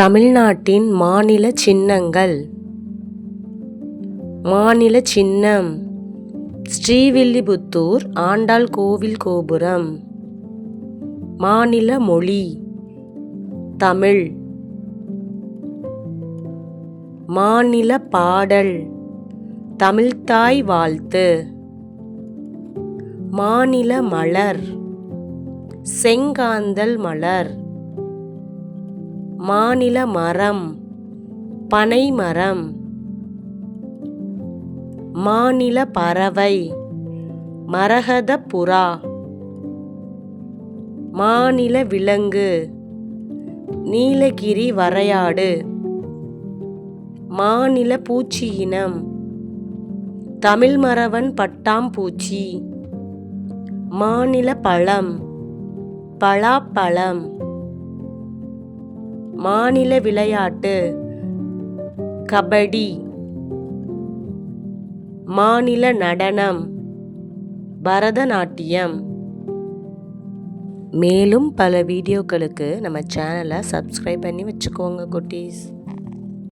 தமிழ்நாட்டின் மாநில சின்னங்கள். மாநில சின்னம். ஸ்ரீவில்லிபுத்தூர் ஆண்டாள் கோவில் கோபுரம். மாநில மொழி. தமிழ். மாநில பாடல். தமிழ்த்தாய் வாழ்த்து. மாநில மலர். செங்காந்தல் மலர். மாநில மரம் பனை மரம் மாநில பறவை மரகத புறா மாநில விலங்கு நீலகிரி வரையாடு மாநில பூச்சி இனம் தமிழ்மறவன் பட்டாம்பூச்சி மாநில பழம் பலாப்பழம். மாநில விளையாட்டு கபடி மாநில நடனம் பரதநாட்டியம். மேலும் பல வீடியோக்களுக்கு நம்ம சேனலை சப்ஸ்கிரைப் பண்ணி வச்சுக்கோங்க குட்டீஸ்.